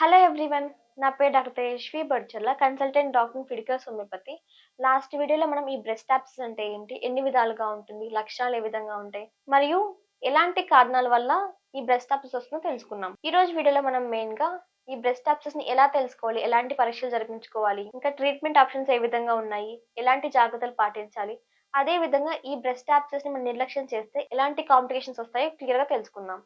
Hello everyone నా పేరు doctor Tejaswi Badcharla consultant doctor Fidicus homeopathy last వీడియోలో మనం ఈ బ్రెస్ట్ యాప్స్ అంటే ఏంటి ఎన్ని విధాలుగా ఉంటుంది లక్షణాలు ఏ విధంగా ఉంటాయి మరియు ఎలాంటి కారణాల వల్ల ఈ బ్రెస్ట్ యాప్స్ వస్తుందో తెలుసుకున్నాం ఈ రోజు వీడియోలో మనం మెయిన్గా ఈ బ్రెస్ట్ ట్యాప్సెస్ని ఎలా తెలుసుకోవాలి ఎలాంటి పరీక్షలు జరిపించుకోవాలి ఇంకా ట్రీట్మెంట్ ఆప్షన్స్ ఏ విధంగా ఉన్నాయి ఎలాంటి జాగ్రత్తలు పాటించాలి అదే విధంగా ఈ బ్రెస్ట్ ట్యాప్సెస్ని మనం నిర్లక్ష్యం చేస్తే ఎలాంటి కాంప్లికేషన్స్ వస్తాయో క్లియర్గా తెలుసుకుందాం.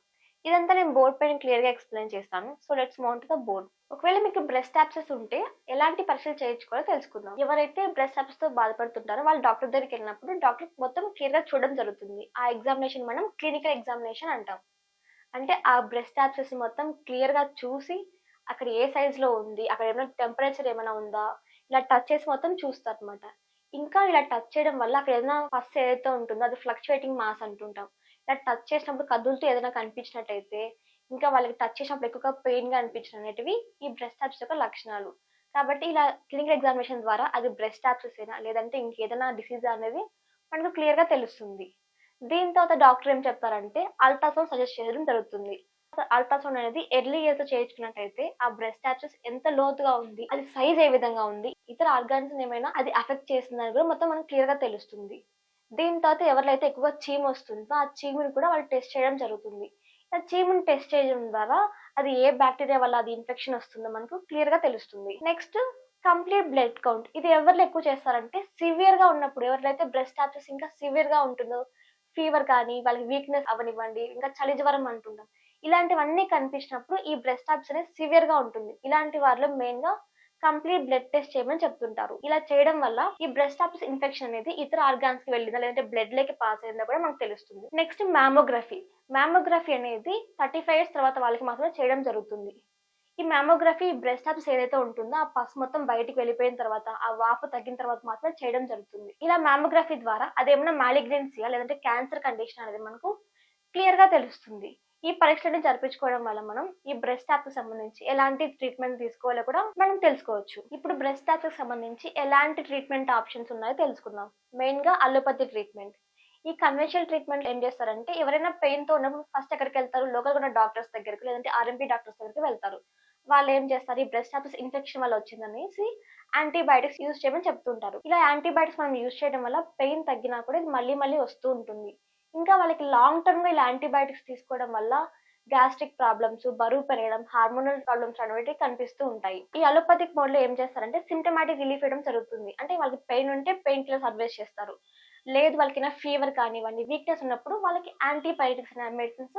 ఇదంతా నేను బోర్డ్ పైన క్లియర్గా ఎక్స్ప్లెయిన్ చేస్తాను. So let's mount the board ఒకవేళ మీకు బ్రెస్ట్ యాప్సెస్ ఉంటే ఎలాంటి పరీక్షలు చేయించుకోవాలో తెలుసుకుందాం. ఎవరైతే బ్రెస్ట్ యాప్స్తో బాధపడుతుంటారో వాళ్ళు డాక్టర్ దగ్గరికి వెళ్ళినప్పుడు డాక్టర్ మొత్తం క్లియర్గా చూడడం జరుగుతుంది. ఆ ఎగ్జామినేషన్ మనం క్లినికల్ ఎగ్జామినేషన్ అంటాం. అంటే ఆ బ్రెస్ట్ యాప్సెస్ మొత్తం క్లియర్గా చూసి అక్కడ ఏ సైజ్లో ఉంది అక్కడ ఏమైనా టెంపరేచర్ ఏమైనా ఉందా ఇలా టచ్ చేసి మొత్తం చూస్తారు అనమాట ఇంకా ఇలా టచ్ చేయడం వల్ల అక్కడ ఏదైనా ఫస్ట్ ఏదైతే ఉంటుందో అది ఫ్లక్చువేటింగ్ మాస్ అంటుంటాం. ఇలా టచ్ చేసినప్పుడు కదులుతూ ఏదైనా కనిపించినట్టయితే ఇంకా వాళ్ళకి టచ్ చేసినప్పుడు ఎక్కువగా పెయిన్గా అనిపించడం అనేటివి ఈ బ్రెస్ట్ ట్యాప్స్ యొక్క లక్షణాలు. కాబట్టి ఇలా క్లినికల్ ఎగ్జామినేషన్ ద్వారా అది బ్రెస్ట్ ట్యాప్సెస్ అయినా లేదంటే ఇంకేదైనా డిసీజ్ అనేది మనకు క్లియర్గా తెలుస్తుంది. దీని తర్వాత డాక్టర్ ఏం చెప్తారంటే అల్ట్రాసౌండ్ సజెస్ట్ చేయడం జరుగుతుంది. అల్ట్రాసౌండ్ అనేది ఎర్లీ ఇయర్తో చేయించుకున్నట్టయితే ఆ బ్రెస్ట్ యాప్సెస్ ఎంత లోతుగా ఉంది అది సైజ్ ఏ విధంగా ఉంది ఇతర ఆర్గాన్స్ ఏమైనా అది అఫెక్ట్ చేస్తుందని కూడా మొత్తం మనకు క్లియర్గా తెలుస్తుంది. దీని తర్వాత ఎవరికైతే ఎక్కువగా చీమ్ వస్తుందో ఆ చీముని కూడా వాళ్ళు టెస్ట్ చేయడం జరుగుతుంది. ఆ చీముని టెస్ట్ చేయడం ద్వారా అది ఏ బ్యాక్టీరియా వల్ల అది ఇన్ఫెక్షన్ వస్తుందో మనకు క్లియర్గా తెలుస్తుంది. Next complete blood count. ఇది ఎవరిలో ఎక్కువ చేస్తారంటే సివియర్గా ఉన్నప్పుడు ఎవరైతే బ్రెస్ట్ ట్యాప్సెస్ ఇంకా సివియర్గా ఉంటుందో ఫీవర్ కానీ వాళ్ళకి వీక్నెస్ అవనివ్వండి ఇంకా చలి జ్వరం అంటుంటాం. ఇలాంటివన్నీ కనిపించినప్పుడు ఈ బ్రెస్ట్ ట్యాప్స్ అనేది సివియర్గా ఉంటుంది. ఇలాంటి వారిలో మెయిన్గా కంప్లీట్ బ్లడ్ టెస్ట్ చేయమని చెప్తుంటారు. ఇలా చేయడం వల్ల ఈ బ్రెస్ట్ ట్యాప్స్ ఇన్ఫెక్షన్ అనేది ఇతర ఆర్గాన్స్కి వెళ్ళిందా? లేదంటే బ్లడ్ లేకి పాస్ అయిందా కూడా మనకు తెలుస్తుంది. నెక్స్ట్ మ్యామోగ్రఫీ మ్యామోగ్రఫీ అనేది థర్టీ ఫైవ్ ఇయర్స్ తర్వాత వాళ్ళకి మాత్రమే చేయడం జరుగుతుంది. ఈ మ్యామోగ్రఫీ బ్రెస్ట్ ట్యాప్స్ ఏదైతే ఉంటుందో ఆ పస్ మొత్తం బయటికి వెళ్ళిపోయిన తర్వాత ఆ వాపు తగ్గిన తర్వాత మాత్రమే చేయడం జరుగుతుంది. ఇలా మ్యామోగ్రఫీ ద్వారా అదేమన్నా మ్యాలిగ్నెన్సీయా లేదంటే క్యాన్సర్ కండిషన్ అనేది మనకు క్లియర్గా తెలుస్తుంది. ఈ పరీక్షలను జరిపించుకోవడం వల్ల మనం ఈ బ్రెస్ట్ ట్యాప్ సంబంధించి ఎలాంటి ట్రీట్మెంట్ తీసుకోవాలో కూడా మనం తెలుసుకోవచ్చు. ఇప్పుడు బ్రెస్ట్ ట్యాప్కి సంబంధించి ఎలాంటి ట్రీట్మెంట్ ఆప్షన్స్ ఉన్నాయో తెలుసుకుందాం. మెయిన్గా అల్లోపతి ట్రీట్మెంట్ ఈ కన్వెన్షనల్ ట్రీట్మెంట్ ఏం చేస్తారంటే ఎవరైనా పెయిన్తో ఉన్నప్పుడు ఫస్ట్ ఎక్కడికి వెళ్తారు? లోకల్ ఉన్న డాక్టర్స్ దగ్గరికి లేదంటే ఆర్ఎంపీ డాక్టర్స్ దగ్గరికి వెళ్తారు. వాళ్ళు ఏం చేస్తారు? ఈ బ్రెస్ట్ ట్యాప్స్ ఇన్ఫెక్షన్ వల్ల వచ్చిందనేసి యాంటీబయాటిక్స్ యూజ్ చేయమని చెప్తుంటారు. ఇలా యాంటీబయాటిక్స్ మనం యూజ్ చేయడం వల్ల పెయిన్ తగ్గినా కూడా ఇది మళ్ళీ మళ్ళీ వస్తూ ఉంటుంది. ఇంకా వాళ్ళకి లాంగ్ టర్మ్గా ఇలా యాంటీబయాటిక్స్ తీసుకోవడం వల్ల గ్యాస్ట్రిక్ ప్రాబ్లమ్స్ బరువు పెరగడం హార్మోనల్ ప్రాబ్లమ్స్ అనేవి కనిపిస్తూ ఉంటాయి. ఈ అలోపతిక్ మోడ్లో ఏం చేస్తారంటే సిమ్టమాటిక్ రిలీఫ్ ఇవ్వడం జరుగుతుంది. అంటే వాళ్ళకి పెయిన్ ఉంటే పెయిన్ కిల్లర్స్ అడ్వైస్ చేస్తారు. లేదు వాళ్ళకి ఫీవర్ కానివ్వండి వీక్నెస్ ఉన్నప్పుడు వాళ్ళకి యాంటీబయాటిక్స్ అనే మెడిసిన్స్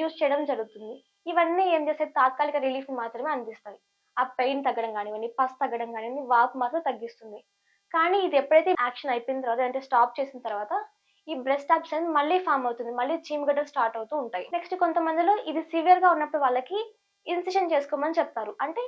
యూజ్ చేయడం జరుగుతుంది. ఇవన్నీ ఏం చేస్తే తాత్కాలిక రిలీఫ్ మాత్రమే అందిస్తాయి. ఆ పెయిన్ తగ్గడం కానివ్వండి పస్ తగ్గడం కానివ్వండి వాపు మాత్రం తగ్గిస్తుంది. కానీ ఇది ఎప్పుడైతే యాక్షన్ అయిపోయిన తర్వాత అంటే స్టాప్ చేసిన తర్వాత ఈ బ్రెస్ట్ ట్యాప్స్ అనేది మళ్ళీ ఫామ్ అవుతుంది. మళ్ళీ చీమగడ్డలు స్టార్ట్ అవుతూ ఉంటాయి. నెక్స్ట్ కొంతమందిలో ఇది సివియర్గా ఉన్నప్పుడు వాళ్ళకి ఇన్సిషన్ చేసుకోమని చెప్తారు. అంటే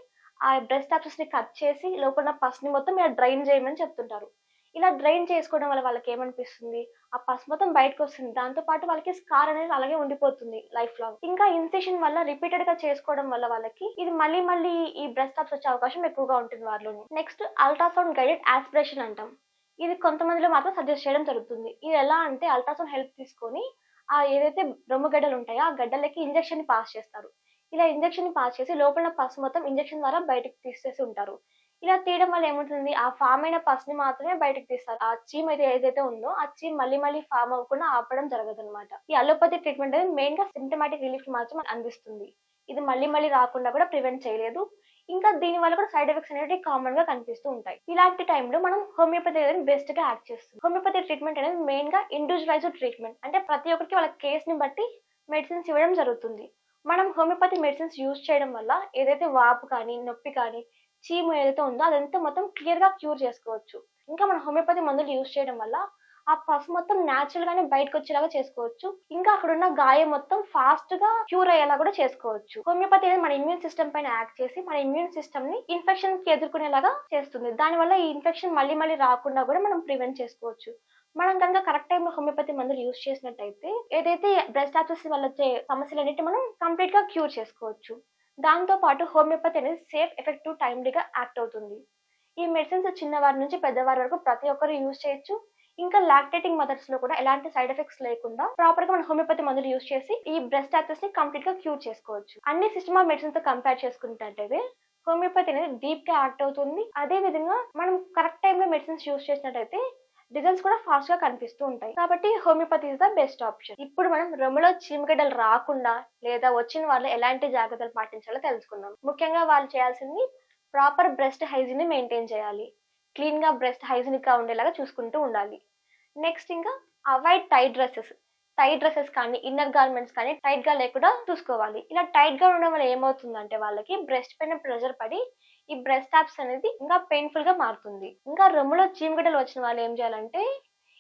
ఆ బ్రెస్ట్ ట్యాప్సెస్ని కట్ చేసి లోపల పసుని మొత్తం ఇలా డ్రైన్ చేయమని చెప్తుంటారు. ఇలా డ్రైన్ చేసుకోవడం వల్ల వాళ్ళకి ఏమనిపిస్తుంది? ఆ పసు మొత్తం బయటకు వస్తుంది. దాంతో పాటు వాళ్ళకి స్కార్ అనేది అలాగే ఉండిపోతుంది లైఫ్ లాంగ్. ఇంకా ఇన్సిషన్ వల్ల రిపీటెడ్గా చేసుకోవడం వల్ల వాళ్ళకి ఇది మళ్ళీ మళ్ళీ ఈ బ్రెస్ట్ అప్స్ వచ్చే అవకాశం ఎక్కువగా ఉంటుంది వాళ్ళు నెక్స్ట్ అల్ట్రాసౌండ్ గైడెడ్ ఆస్పిరేషన్ అంటాం. ఇది కొంతమందిలో మాత్రం సజెస్ట్ చేయడం జరుగుతుంది. ఇది ఎలా అంటే అల్ట్రాసౌండ్ హెల్ప్ తీసుకొని ఆ ఏదైతే రొమ్ము గడ్డలు ఉంటాయో ఆ గడ్డలకి ఇంజెక్షన్ని పాస్ చేస్తారు. ఇలా ఇంజెక్షన్ని పాస్ చేసి లోపల పస్ మొత్తం ఇంజెక్షన్ ద్వారా బయటకు తీసేసి ఉంటారు. ఇలా తీయడం వల్ల ఏమవుతుంది ఆ ఫామ్ అయిన పసుని మాత్రమే బయటకు తీస్తారు. ఆ చీమ్ అయితే ఏదైతే ఉందో ఆ చీమ్ మళ్ళీ మళ్ళీ ఫామ్ అవ్వకుండా ఆపడం జరగదు అనమాట ఈ అలోపతి ట్రీట్మెంట్ అనేది మెయిన్గా సిమ్టమాటిక్ రిలీఫ్ మాత్రం అందిస్తుంది. ఇది మళ్ళీ మళ్ళీ రాకుండా కూడా ప్రివెంట్ చేయలేదు. ఇంకా దీని వల్ల కూడా సైడ్ ఎఫెక్ట్స్ అనేవి కామన్గా కనిపిస్తూ ఉంటాయి. ఇలాంటి టైంలో మనం హోమియోపతి అనేది బెస్ట్గా యాక్ట్ చేస్తుంది హోమియోపతి ట్రీట్మెంట్ అనేది మెయిన్గా ఇండివిజువలైజ్డ్ ట్రీట్మెంట్ అంటే ప్రతి ఒక్కరికి వాళ్ళ కేస్ని బట్టి మెడిసిన్స్ ఇవ్వడం జరుగుతుంది. మనం హోమియోపతి మెడిసిన్స్ యూజ్ చేయడం వల్ల ఏదైతే వాపు కానీ నొప్పి కానీ చీము ఏదైతే ఉందో అదంతా మొత్తం క్లియర్గా క్యూర్ చేసుకోవచ్చు. ఇంకా మనం హోమియోపతి మందులు యూజ్ చేయడం వల్ల ఆ పస్ మొత్తం న్యాచురల్ గానే బయటకు వచ్చేలాగా చేసుకోవచ్చు. ఇంకా అక్కడ ఉన్న గాయం మొత్తం ఫాస్ట్గా క్యూర్ అయ్యేలా కూడా చేసుకోవచ్చు. హోమియోపతి అనేది మన ఇమ్యూన్ సిస్టమ్ పైన యాక్ట్ చేసి మన ఇమ్యూన్ సిస్టమ్ని ఇన్ఫెక్షన్కి ఎదుర్కొనేలాగా చేస్తుంది. దానివల్ల ఈ ఇన్ఫెక్షన్ మళ్ళీ మళ్ళీ రాకుండా కూడా మనం ప్రివెంట్ చేసుకోవచ్చు. మనం కనుక కరెక్ట్ టైంలో హోమియోపతి మందులు యూజ్ చేసినట్టయితే ఏదైతే బ్రెస్ట్ ట్యాప్సెస్ వల్ల వచ్చే సమస్యలన్నిటి మనం కంప్లీట్గా క్యూర్ చేసుకోవచ్చు. దాంతో పాటు హోమియోపతి అనేది సేఫ్ ఎఫెక్టివ్ టైమ్లీగా యాక్ట్ అవుతుంది. ఈ మెడిసిన్స్ చిన్నవారి నుంచి పెద్దవారి వరకు ప్రతి ఒక్కరు యూజ్ చేయొచ్చు. ఇంకా లాక్టేటింగ్ మదర్స్లో కూడా ఎలాంటి సైడ్ ఎఫెక్ట్స్ లేకుండా ప్రాపర్గా మనం హోమియోపతి మందులు యూస్ చేసి ఈ బ్రెస్ట్ యాక్సెస్ని కంప్లీట్గా క్యూర్ చేసుకోవచ్చు. అన్ని సిస్టమ్ ఆఫ్ మెడిసిన్తో కంపేర్ చేసుకుంటే హోమియోపతి అనేది డీప్గా యాక్ట్ అవుతుంది. అదే విధంగా మనం కరెక్ట్ టైంలో మెడిసిన్స్ యూస్ చేసినట్టయితే రిజల్ట్స్ కూడా ఫాస్ట్గా కనిపిస్తూ ఉంటాయి. కాబట్టి homeopathy is the best option ఇప్పుడు మనం రొమ్ములో చీమగడ్డలు రాకుండా లేదా వచ్చిన వాళ్ళు ఎలాంటి జాగ్రత్తలు పాటించాలో తెలుసుకుందాం. ముఖ్యంగా వాళ్ళు చేయాల్సింది ప్రాపర్ బ్రెస్ట్ హైజీన్ని మెయింటైన్ చేయాలి. క్లీన్గా బ్రెస్ట్ హైజీనిక్గా ఉండేలాగా చూసుకుంటూ ఉండాలి. నెక్స్ట్ ఇంకా avoid tight dresses tight dresses కానీ ఇన్నర్ గార్మెంట్స్ కానీ టైట్గా లేకుండా చూసుకోవాలి. ఇలా టైట్గా ఉండడం వల్ల ఏమవుతుందంటే వాళ్ళకి బ్రెస్ట్ పైన ప్రెషర్ పడి ఈ బ్రెస్ట్ ట్యాప్స్ అనేది ఇంకా పెయిన్ఫుల్గా మారుతుంది. ఇంకా రొమ్ములో చీమగడ్డలు వచ్చిన వాళ్ళు ఏం చేయాలంటే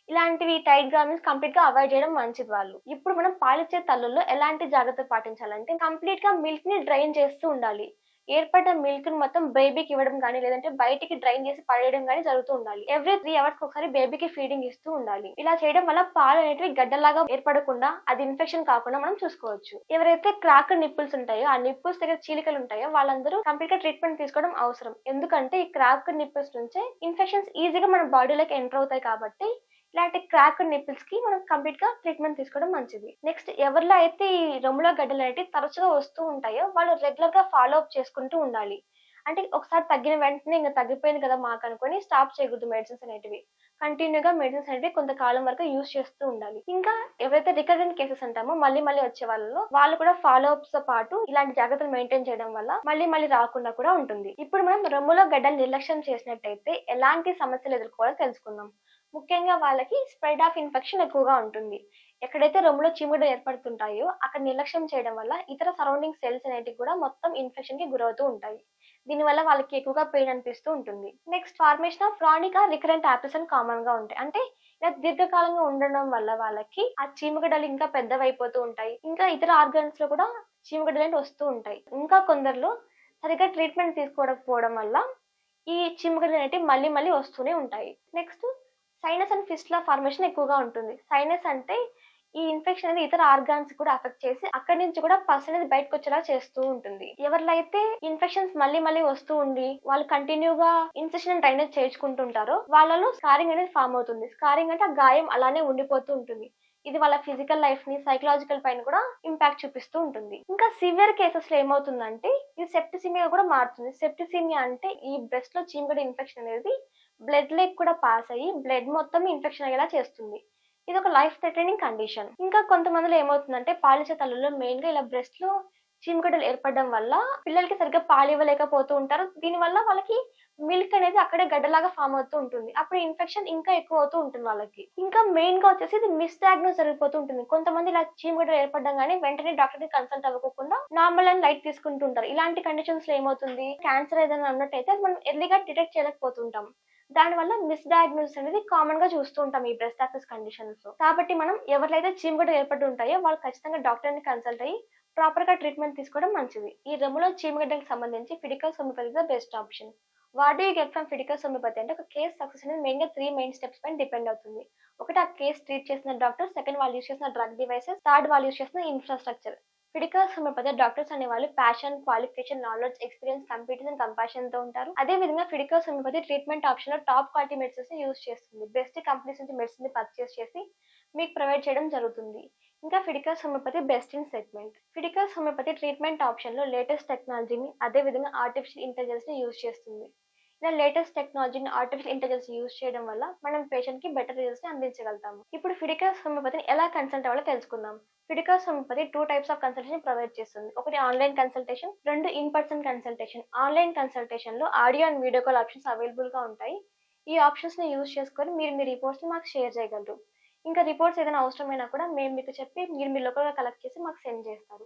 ఇలాంటివి టైట్ గార్మెంట్స్ కంప్లీట్గా అవాయిడ్ చేయడం మంచిది వాళ్ళు. ఇప్పుడు మనం పాలిచ్చే తల్లుల్లో ఎలాంటి జాగ్రత్తలు పాటించాలంటే కంప్లీట్గా మిల్క్ని డ్రైన్ చేస్తూ ఉండాలి. ఏర్పడ్డ మిల్క్ని మొత్తం బేబీకి ఇవ్వడం కానీ లేదంటే బయటికి డ్రైన్ చేసి పడేయడం కానీ జరుగుతూ ఉండాలి. ఎవ్రీ త్రీ అవర్స్ ఒకసారి బేబీకి ఫీడింగ్ ఇస్తూ ఉండాలి. ఇలా చేయడం వల్ల పాలు అనేటివి గడ్డలాగా ఏర్పడకుండా అది ఇన్ఫెక్షన్ కాకుండా మనం చూసుకోవచ్చు. ఎవరైతే క్రాక్ నిప్పుల్స్ ఉంటాయో ఆ నిప్పుల్స్ దగ్గర చీలికలు ఉంటాయో వాళ్ళందరూ కంప్లీట్గా ట్రీట్మెంట్ తీసుకోవడం అవసరం. ఎందుకంటే ఈ క్రాక్ నిప్పుల్స్ నుంచే ఇన్ఫెక్షన్స్ ఈజీగా మన బాడీలోకి ఎంటర్ అవుతాయి కాబట్టి ఇలాంటి క్రాక్ నిపిల్స్కి మనం కంప్లీట్గా ట్రీట్మెంట్ తీసుకోవడం మంచిది. నెక్స్ట్ ఎవరిలో అయితే ఈ రొమ్ములో గడ్డలు అనేవి తరచుగా వస్తూ ఉంటాయో వాళ్ళు రెగ్యులర్గా ఫాలో అప్ చేసుకుంటూ ఉండాలి. అంటే ఒకసారి తగ్గిన వెంటనే ఇంకా తగ్గిపోయింది కదా మాకు అనుకొని స్టాప్ చేయకూడదు మెడిసిన్స్ అనేటివి. కంటిన్యూగా మెడిసిన్స్ అనేవి కొంతకాలం వరకు యూస్ చేస్తూ ఉండాలి. ఇంకా ఎవరైతే రికరెంట్ కేసెస్ అంటామో మళ్ళీ మళ్ళీ వచ్చే వాళ్ళలో వాళ్ళు కూడా ఫాలో అప్స్తో పాటు ఇలాంటి జాగ్రత్తలు మెయింటైన్ చేయడం వల్ల మళ్ళీ మళ్ళీ రాకుండా కూడా ఉంటుంది. ఇప్పుడు మనం రొమ్ములో గడ్డలు నిర్లక్ష్యం చేసినట్టయితే ఎలాంటి సమస్యలు ఎదుర్కోవాలో తెలుసుకుందాం. ముఖ్యంగా వాళ్ళకి స్ప్రెడ్ ఆఫ్ ఇన్ఫెక్షన్ ఎక్కువగా ఉంటుంది. ఎక్కడైతే రొమ్ములో చీముడు ఏర్పడుతుంటాయో అక్కడ నిర్లక్ష్యం చేయడం వల్ల ఇతర సరౌండింగ్ సెల్స్ అనేటివి కూడా మొత్తం ఇన్ఫెక్షన్కి గురవుతూ ఉంటాయి. దీనివల్ల వాళ్ళకి ఎక్కువగా పెయిన్ అనిపిస్తూ ఉంటుంది. Next formation of chronic recurrent apples కామన్గా ఉంటాయి. అంటే ఇలా దీర్ఘకాలంగా ఉండడం వల్ల వాళ్ళకి ఆ చీమగడలు ఇంకా పెద్దవైపోతూ ఉంటాయి. ఇంకా ఇతర ఆర్గన్స్లో కూడా చీమగడలు అనేవి వస్తూ ఉంటాయి. ఇంకా కొందరిలో సరిగ్గా ట్రీట్మెంట్ తీసుకోకపోవడం వల్ల ఈ చీమగడలు అనేవి మళ్ళీ మళ్ళీ వస్తూనే ఉంటాయి. Next sinus and fistula formation ఎక్కువగా ఉంటుంది. సైనస్ అంటే ఈ ఇన్ఫెక్షన్ అనేది ఇతర ఆర్గాన్స్ కూడా అఫెక్ట్ చేసి అక్కడి నుంచి కూడా పస్ అనేది బయటకు వచ్చేలా చేస్తూ ఉంటుంది. ఎవరిలో అయితే ఇన్ఫెక్షన్స్ మళ్ళీ మళ్ళీ వస్తూ ఉండి వాళ్ళు కంటిన్యూగా ఇన్ఫెక్షన్ డ్రైనేజ్ చేయించుకుంటుంటారో వాళ్ళలో స్కారింగ్ అనేది ఫామ్ అవుతుంది. స్కారింగ్ అంటే ఆ గాయం అలానే ఉండిపోతూ ఉంటుంది. ఇది వాళ్ళ ఫిజికల్ లైఫ్ని సైకలాజికల్ పైన కూడా ఇంపాక్ట్ చూపిస్తూ ఉంటుంది. ఇంకా సివియర్ కేసెస్లో ఏమవుతుందంటే ఇది సెప్టిసిమియా కూడా మారుతుంది. సెప్టిసిమియా అంటే ఈ బ్రెస్ట్లో చీమగడ ఇన్ఫెక్షన్ అనేది బ్లడ్ లెక్ కూడా పాస్ అయ్యి బ్లడ్ మొత్తం ఇన్ఫెక్షన్ అయ్యేలా చేస్తుంది. ఇది ఒక లైఫ్ థ్రెటనింగ్ కండిషన్. ఇంకా కొంతమందిలో ఏమవుతుందంటే పాలిచ్చే తల్లుల్లో మెయిన్గా ఇలా బ్రెస్ట్లో చీమగడ్డలు ఏర్పడడం వల్ల పిల్లలకి సరిగ్గా పాలు ఇవ్వలేకపోతూ ఉంటారు. దీనివల్ల వాళ్ళకి మిల్క్ అనేది అక్కడే గడ్డలాగా ఫామ్ అవుతూ ఉంటుంది. అప్పుడు ఇన్ఫెక్షన్ ఇంకా ఎక్కువ అవుతూ ఉంటుంది వాళ్ళకి. ఇంకా మెయిన్గా వచ్చేసి ఇది మిస్ డయాగ్నోస్ జరిగిపోతూ ఉంటుంది. కొంతమంది ఇలా చీమగడ్డలు ఏర్పడడం కానీ వెంటనే డాక్టర్ని కన్సల్ట్ అవ్వకుండా నార్మల్ అండ్ లైట్ తీసుకుంటుంటారు ఇలాంటి కండిషన్స్లో ఏమవుతుంది? క్యాన్సర్ ఏదైనా ఉన్నట్టయితే మనం ఎర్లీగా డిటెక్ట్ చేయలేకపోతుంటాం దానివల్ల మిస్ డయాగ్నోసిస్ అనేది కామన్గా చూస్తూ ఉంటాం ఈ బ్రెస్ట్ యాక్సెస్ కండిషన్స్ కాబట్టి మనం ఎవరికైతే చీమగడ్డ ఏర్పడి ఉంటాయో వాళ్ళు ఖచ్చితంగా డాక్టర్ని కన్సల్ట్ అయ్యి ప్రాపర్గా ట్రీట్మెంట్ తీసుకోవడం మంచిది. ఈ రొమ్ములో చీమగడ్డకి సంబంధించి Fidical homeopathy the best option what you get from Fidical homeopathy అంటే ఒక కేస్ సక్సెస్ అనేది మెయిన్గా త్రీ మెయిన్ స్టెప్స్ పైన డిపెండ్ అవుతుంది. ఒకటి ఆ కేస్ ట్రీట్ చేసిన డాక్టర్ సెకండ్ వాళ్ళు యూస్ చేసిన డ్రగ్ డివైసెస్ థర్డ్ వాళ్ళు యూస్ చేసిన ఇన్ఫ్రాస్ట్రక్చర్ క్రిటికల్ సమర్పత డాక్టర్స్ అనే వాళ్ళు passion qualification knowledge experience computers and కంపాషన్తో ఉంటారు. అదే విధంగా ఫిడికల్ సమర్పతి ట్రీట్మెంట్ ఆప్షన్లో టాప్ క్వాలిటీ మెడిసిన్స్ని యూస్ చేస్తుంది. బెస్ట్ కంపెనీస్ నుంచి మెడిసిన్ని పర్చేస్ చేసి మీకు ప్రొవైడ్ చేయడం జరుగుతుంది. ఇంకా Fidical homeopathy best in segment Fidical homeopathy treatment ఆప్షన్లో లేటెస్ట్ టెక్నాలజీని అదే విధంగా ఆర్టిఫిషియల్ ఇంటెలిజెన్స్ని యూజ్ చేస్తుంది. ఇలా లేటెస్ట్ టెక్నాలజీని ఆర్టిఫిషియల్ ఇంటెలిజెన్స్ యూస్ చేయడం వల్ల మనం పేషెంట్కి బెటర్ రిజల్ట్స్ని అందించగలుగుతాము. ఇప్పుడు ఫిడికల్స్ హోమియోపతిని ఎలా కన్సల్ట్ అవ్వాలో తెలుసుకుందాం. Fidicals homeopathy two types of consultation provide చేస్తుంది. ఒకటి ఆన్లైన్ కన్సల్టేషన్ రెండు ఇన్ పర్సన్ కన్సల్టేషన్ ఆన్లైన్ కన్సల్టేషన్లో audio and video call options అవైలబుల్గా ఉంటాయి. ఈ ఆప్షన్స్ని యూస్ చేసుకొని మీరు మీ రిపోర్ట్స్ని మాకు షేర్ చేయగలరు. ఇంకా రిపోర్ట్స్ ఏదైనా అవసరమైనా కూడా మేము మీకు చెప్పి మీరు మీ లోకల్గా కలెక్ట్ చేసి మాకు సెండ్ చేస్తారు.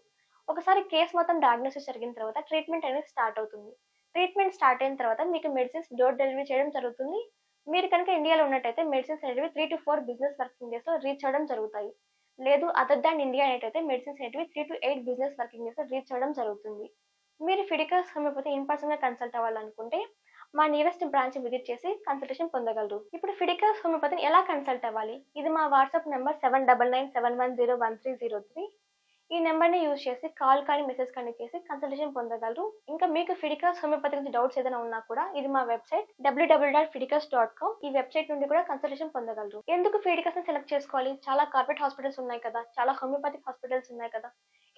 ఒకసారి కేసు మొత్తం డయాగ్నోసిస్ జరిగిన తర్వాత ట్రీట్మెంట్ అనేది స్టార్ట్ అవుతుంది. ట్రీట్మెంట్ స్టార్ట్ అయిన తర్వాత మీకు మెడిసిన్స్ డోర్ డెలివరీ చేయడం జరుగుతుంది. మీరు కనుక ఇండియాలో ఉన్నట్టయితే మెడిసిన్స్ అనేవి three to four business working డేస్లో రీచ్ అవ్వడం జరుగుతాయి. లేదు అదర్ దాన్ ఇండియా అనేటైతే మెడిసిన్స్ అనేవి three to eight business working డేస్లో రీచ్ అవ్వడం జరుగుతుంది. మీరు ఫిడికల్స్ హోమియోపతి ఇన్ పర్సన్గా కన్సల్ట్ అవ్వాలనుకుంటే మా నియరెస్ట్ బ్రాంచ్ విజిట్ చేసి కన్సల్టేషన్ పొందగలరు. ఇప్పుడు ఫిడికల్స్ హోమియోపతిని ఎలా కన్సల్ట్ అవ్వాలి? ఇది మా WhatsApp number seven double nine seven one zero one three zero three ఈ నెంబర్ని యూజ్ చేసి కాల్ కానీ మెసేజ్ కానీ చేసి కన్సల్టేషన్ పొందగలరు. ఇంకా మీకు ఫిడికాస్ హోమియోపతి గురించి డౌట్స్ ఏదైనా ఉన్నా కూడా ఇది మా website WWW dot Fidicus dot com ఈ వెబ్సైట్ నుండి కూడా కన్సల్టేషన్ పొందగలరు. ఎందుకు ఫిడికాస్ని సెలెక్ట్ చేసుకోవాలి? చాలా కార్పొరేట్ హాస్పిటల్స్ ఉన్నాయి కదా. చాలా హోమియోపతిక్ హాస్పిటల్స్ ఉన్నాయి కదా.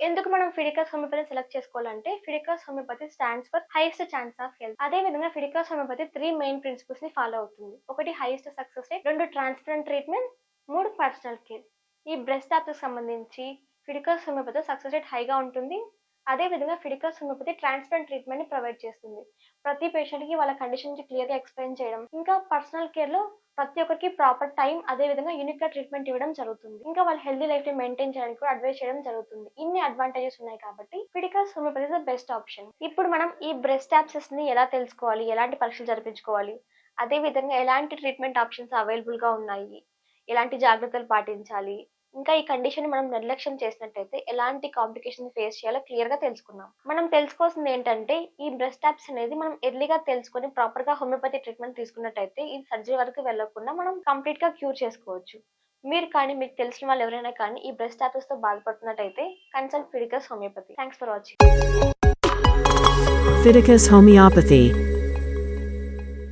ఎందుకు మనం ఫిడికాస్ హోమియోపతి సెలెక్ట్ చేసుకోవాలంటే Fidicas homeopathy stands for highest chance of health అదే విధంగా ఫిడికాస్ హోమియోపతి త్రీ మెయిన్ ప్రిన్సిపల్స్ని ఫాలో అవుతుంది. ఒకటి హైయెస్ట్ సక్సెస్ రేట్ రెండు ట్రాన్స్పరెంట్ ట్రీట్మెంట్ మూడు పర్సనల్ కేర్ ఈ బ్రెస్ట్కి సంబంధించి ఫిడికస్ హోమియోపతి సక్సెస్ రేట్ హైగా ఉంటుంది. అదే విధంగా ఫిడికస్ హోమియోపతి ట్రాన్స్ప్లాంట్ ట్రీట్మెంట్ని ప్రొవైడ్ చేస్తుంది. ప్రతి పేషెంట్కి వాళ్ళ కండిషన్ క్లియర్గా ఎక్స్ప్లెయిన్ చేయడం. ఇంకా పర్సనల్ కేర్లో ప్రతి ఒక్కరికి ప్రాపర్ టైం అదే విధంగా ట్రీట్మెంట్ ఇవ్వడం జరుగుతుంది. ఇంకా వాళ్ళ హెల్దీ లైఫ్ని మెయింటైన్ చేయడానికి కూడా అడ్వైస్ చేయడం జరుగుతుంది. ఇన్ని అడ్వాంటేజెస్ ఉన్నాయి కాబట్టి Fidicus homeopathy is the best option. ఇప్పుడు మనం ఈ బ్రెస్ట్ యాప్సెస్ని ఎలా తెలుసుకోవాలి? ఎలాంటి పరీక్షలు జరిపించుకోవాలి? అదే విధంగా ఎలాంటి ట్రీట్మెంట్ ఆప్షన్స్ అవైలబుల్గా ఉన్నాయి? ఎలాంటి జాగ్రత్తలు పాటించాలి? ఇంకా ఈ కండిషన్ మనం నిర్లక్ష్యం చేసినట్టయితే ఎలాంటి కాంప్లికేషన్ ఫేస్ చేయాలో క్లియర్గా తెలుసుకున్నాం మనం తెలుసుకోవాల్సింది ఏంటంటే ఈ బ్రెస్ట్ ట్యాప్స్ అనేది మనం ఎర్లీగా తెలుసుకొని ప్రాపర్గా హోమియోపతి ట్రీట్మెంట్ తీసుకున్నట్టయితే ఈ సర్జరీ వరకు వెళ్ళకుండా మనం కంప్లీట్గా క్యూర్ చేసుకోవచ్చు. మీరు కానీ మీకు తెలిసిన వాళ్ళు ఎవరైనా కానీ ఈ బ్రెస్ట్ ట్యాప్స్తో బాధపడుతున్నట్టయితే consult Fidicus homeopathy thanks for watching Fidicus homeopathy